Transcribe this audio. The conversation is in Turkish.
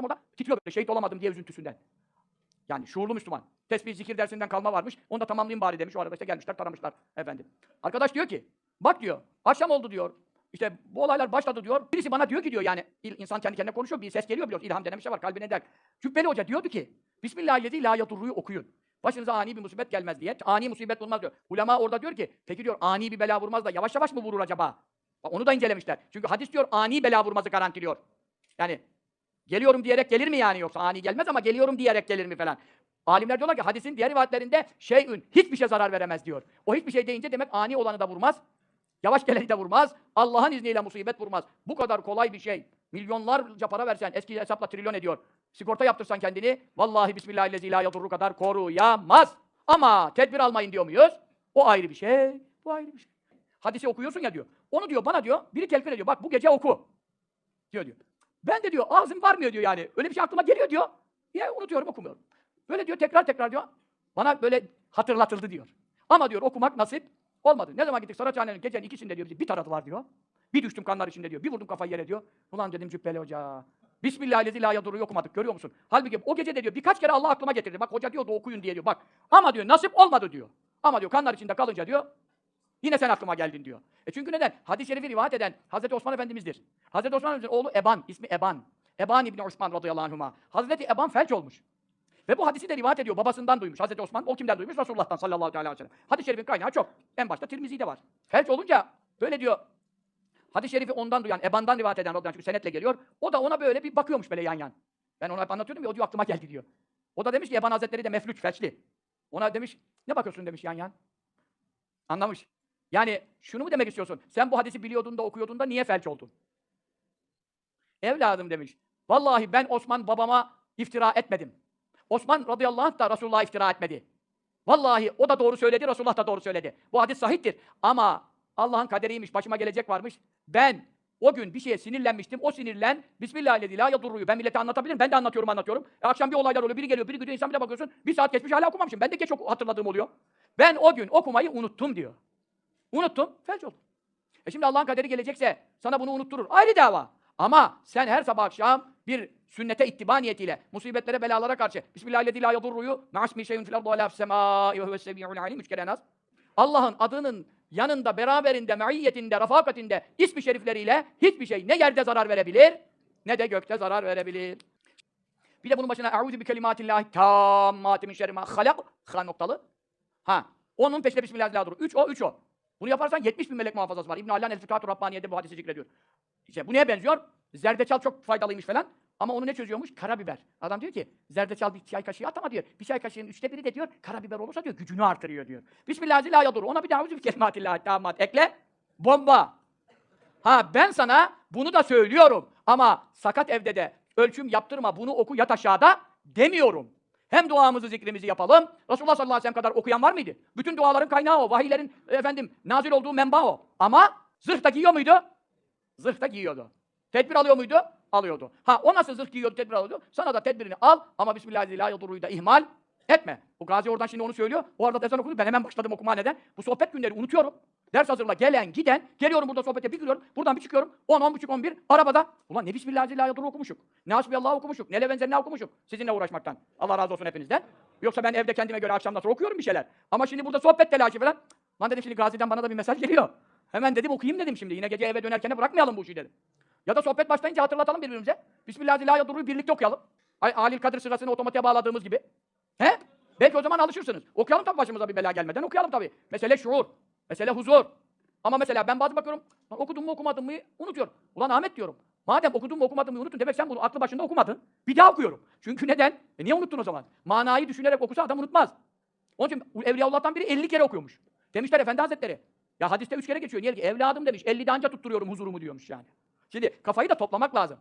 Adam orada titriyor böyle şehit olamadım diye üzüntüsünden. Yani şuurlu Müslüman. Tesbih zikir dersinden kalma varmış. Onu da tamamlayayım bari demiş. O arada işte gelmişler taramışlar efendim. Arkadaş diyor ki bak diyor akşam oldu diyor. İşte bu olaylar başladı diyor. Birisi bana diyor ki diyor yani insan kendi kendine konuşuyor. Bir ses geliyor biliyor. İlham denen bir şey var kalbine der. Cübbeli Hoca diyordu ki Bismillahirrahmanirrahim la yadurruyu okuyun. Başınıza ani bir musibet gelmez diye. Ani musibet vurmaz diyor. Ulema orada diyor ki peki diyor ani bir bela vurmaz da yavaş yavaş mı vurur acaba? Onu da incelemişler. Çünkü hadis diyor ani bela vurmazı garantiliyor. Yani geliyorum diyerek gelir mi yani yoksa ani gelmez ama geliyorum diyerek gelir mi falan. Alimler diyorlar ki hadisin diğer rivayetlerinde şeyün hiçbir şey zarar veremez diyor. O hiçbir şey deyince demek ani olanı da vurmaz. Yavaş geleni de vurmaz. Allah'ın izniyle musibet vurmaz. Bu kadar kolay bir şey. Milyonlarca para versen, eski hesapla trilyon ediyor. Sigorta yaptırsan kendini, vallahi bismillahirrahmanirrahim la yadurru kadar koruyamaz. Ama tedbir almayın diyor muyuz? O ayrı bir şey. Bu ayrı bir şey. Hadisi okuyorsun ya diyor. Onu diyor bana diyor, biri telkin ediyor. Bak bu gece oku. Diyor diyor. Ben de diyor ağzım varmıyor diyor yani. Öyle bir şey aklıma geliyor diyor. Ya unutuyorum okumuyorum. Böyle diyor tekrar tekrar diyor. Bana böyle hatırlatıldı diyor. Ama diyor okumak nasip olmadı. Ne zaman gittik Saraçhane'nin gecenin ikisinde diyor bizi bir taradılar diyor. Bir düştüm kanlar içinde diyor. Bir vurdum kafayı yere diyor. Ulan dedim Cübbeli Hoca. Bismillahirrahmanirrahim la yadurru okumadık görüyor musun? Halbuki o gece de diyor birkaç kere Allah aklıma getirdi. Bak hoca diyordu okuyun diye diyor. Bak ama diyor nasip olmadı diyor. Ama diyor kanlar içinde kalınca diyor Yine sen aklıma geldin diyor. E çünkü neden? Hadis-i şerifi rivayet eden Hazreti Osman Efendimiz'dir. Hazreti Osman Efendimiz'in oğlu Eban, ismi Eban. Eban İbni Osman radıyallahu anhuma. Hazreti Eban felç olmuş. Ve bu hadisi de rivayet ediyor. Babasından duymuş. Hazreti Osman o kimden duymuş? Resulullah'tan sallallahu aleyhi ve sellem. Hadis-i şerifin kaynağı çok. En başta Tirmizi'de var. Felç olunca böyle diyor. Hadis-i şerifi ondan duyan, Eban'dan rivayet eden radıyallahu çünkü senetle geliyor. O da ona böyle bir bakıyormuş böyle yan yan. Ben ona hep anlatıyordum ya o diyor aklıma geldi diyor. O da demiş ki Eban Hazretleri de meflüç, felçli. Ona demiş ne bakıyorsun demiş yan yan. Anlamış. Yani şunu mu demek istiyorsun? Sen bu hadisi biliyordun da okuyordun da niye felç oldun? Evladım demiş. Vallahi ben Osman babama iftira etmedim. Osman radıyallahu anh da Resulullah'a iftira etmedi. Vallahi o da doğru söyledi, Resulullah da doğru söyledi. Bu hadis sahiptir. Ama Allah'ın kaderiymiş, başıma gelecek varmış. Ben o gün bir şeye sinirlenmiştim. O sinirlen, Bismillahirrahmanirrahim. Ben millete anlatabilirim. Ben de anlatıyorum, anlatıyorum. E, akşam bir olaylar oluyor, biri geliyor, biri gidiyor, insan bir de bakıyorsun. Bir saat geçmiş, hala okumamışım. Ben de geç oku- hatırladığım oluyor. Ben o gün okumayı unuttum diyor. Unuttum, felç oldum. E şimdi Allah'ın kaderi gelecekse sana bunu unutturur. Ayrı dava. Ama sen her sabah akşam bir sünnete ittiba niyetiyle musibetlere, belalara karşı Bismillahirrahmanirrahim la yadurruyu ma'asmi şeyun fil ardı ve la fis semâi ve huves az. Allah'ın adının yanında, beraberinde, me'iyyetinde, refakatinde, ismi şerifleriyle hiçbir şey ne yerde zarar verebilir ne de gökte zarar verebilir. Bir de bunun başına Eûzü bi kelimatillahi tammâti min şerri mâ halak. Ha noktalı. Ha. Onun peşinde Bismillahirrahmanirrahim. Üç o, üç o. Bunu yaparsan 70 bin melek muhafazası var. İbn-i Allah'ın El-Fıkâtu Rabbaniye'de bu hadisi zikrediyor. İşte bu neye benziyor? Zerdeçal çok faydalıymış falan. Ama onu ne çözüyormuş? Karabiber. Adam diyor ki zerdeçal bir çay kaşığı at ama diyor bir çay kaşığının üçte biri de diyor karabiber olursa diyor gücünü artırıyor diyor. Bismillahirrahmanirrahim. Ona bir daha bir kelimatillahi tammat ekle. Bomba. Ha ben sana bunu da söylüyorum ama sakat evde de ölçüm yaptırma bunu oku yat aşağıda demiyorum. Hem duamızı zikrimizi yapalım. Resulullah sallallahu aleyhi ve sellem kadar okuyan var mıydı? Bütün duaların kaynağı o. Vahiylerin efendim nazil olduğu menba o. Ama zırh da giyiyor muydu? Zırh da giyiyordu. Tedbir alıyor muydu? Alıyordu. Ha o nasıl zırh giyiyordu, tedbir alıyordu? Sana da tedbirini al ama Bismillahirrahmanirrahim da ihmal etme. Bu gazi oradan şimdi onu söylüyor. O arada ezan okudu. Ben hemen başladım okuma neden? Bu sohbet günleri unutuyorum. Ders hazırla gelen giden. Geliyorum burada sohbete bir giriyorum. Buradan bir çıkıyorum. 10, 10 buçuk, 11. Arabada. Ulan ne Bismillahirrahmanirrahim okumuşuk. Ne Hasbiyallah okumuşuk. Ne Levenzer ne okumuşuk. Sizinle uğraşmaktan. Allah razı olsun hepinizden. Yoksa ben evde kendime göre akşamdan sonra okuyorum bir şeyler. Ama şimdi burada sohbet telaşı falan. Lan dedim şimdi Gazi'den bana da bir mesaj geliyor. Hemen dedim okuyayım dedim şimdi. Yine gece eve dönerken de bırakmayalım bu işi dedim. Ya da sohbet başlayınca hatırlatalım birbirimize. Bismillahirrahmanirrahim birlikte okuyalım. Alil Kadir sırasını otomatiğe bağladığımız gibi. He? Belki o zaman alışırsınız. Okuyalım tabii başımıza bir bela gelmeden okuyalım tabii. Mesele şuur. Mesele huzur. Ama mesela ben bazen bakıyorum, okudum mu okumadım mı unutuyorum. Ulan Ahmet diyorum. Madem okudun mu okumadın mı unuttun demek sen bunu aklı başında okumadın. Bir daha okuyorum. Çünkü neden? E niye unuttun o zaman? Manayı düşünerek okusa adam unutmaz. Onun için Evliyaullah'tan biri 50 kere okuyormuş. Demişler Efendi Hazretleri. Ya hadiste 3 kere geçiyor. Niye? Evladım demiş. 50'de anca tutturuyorum huzurumu diyormuş yani. Şimdi kafayı da toplamak lazım.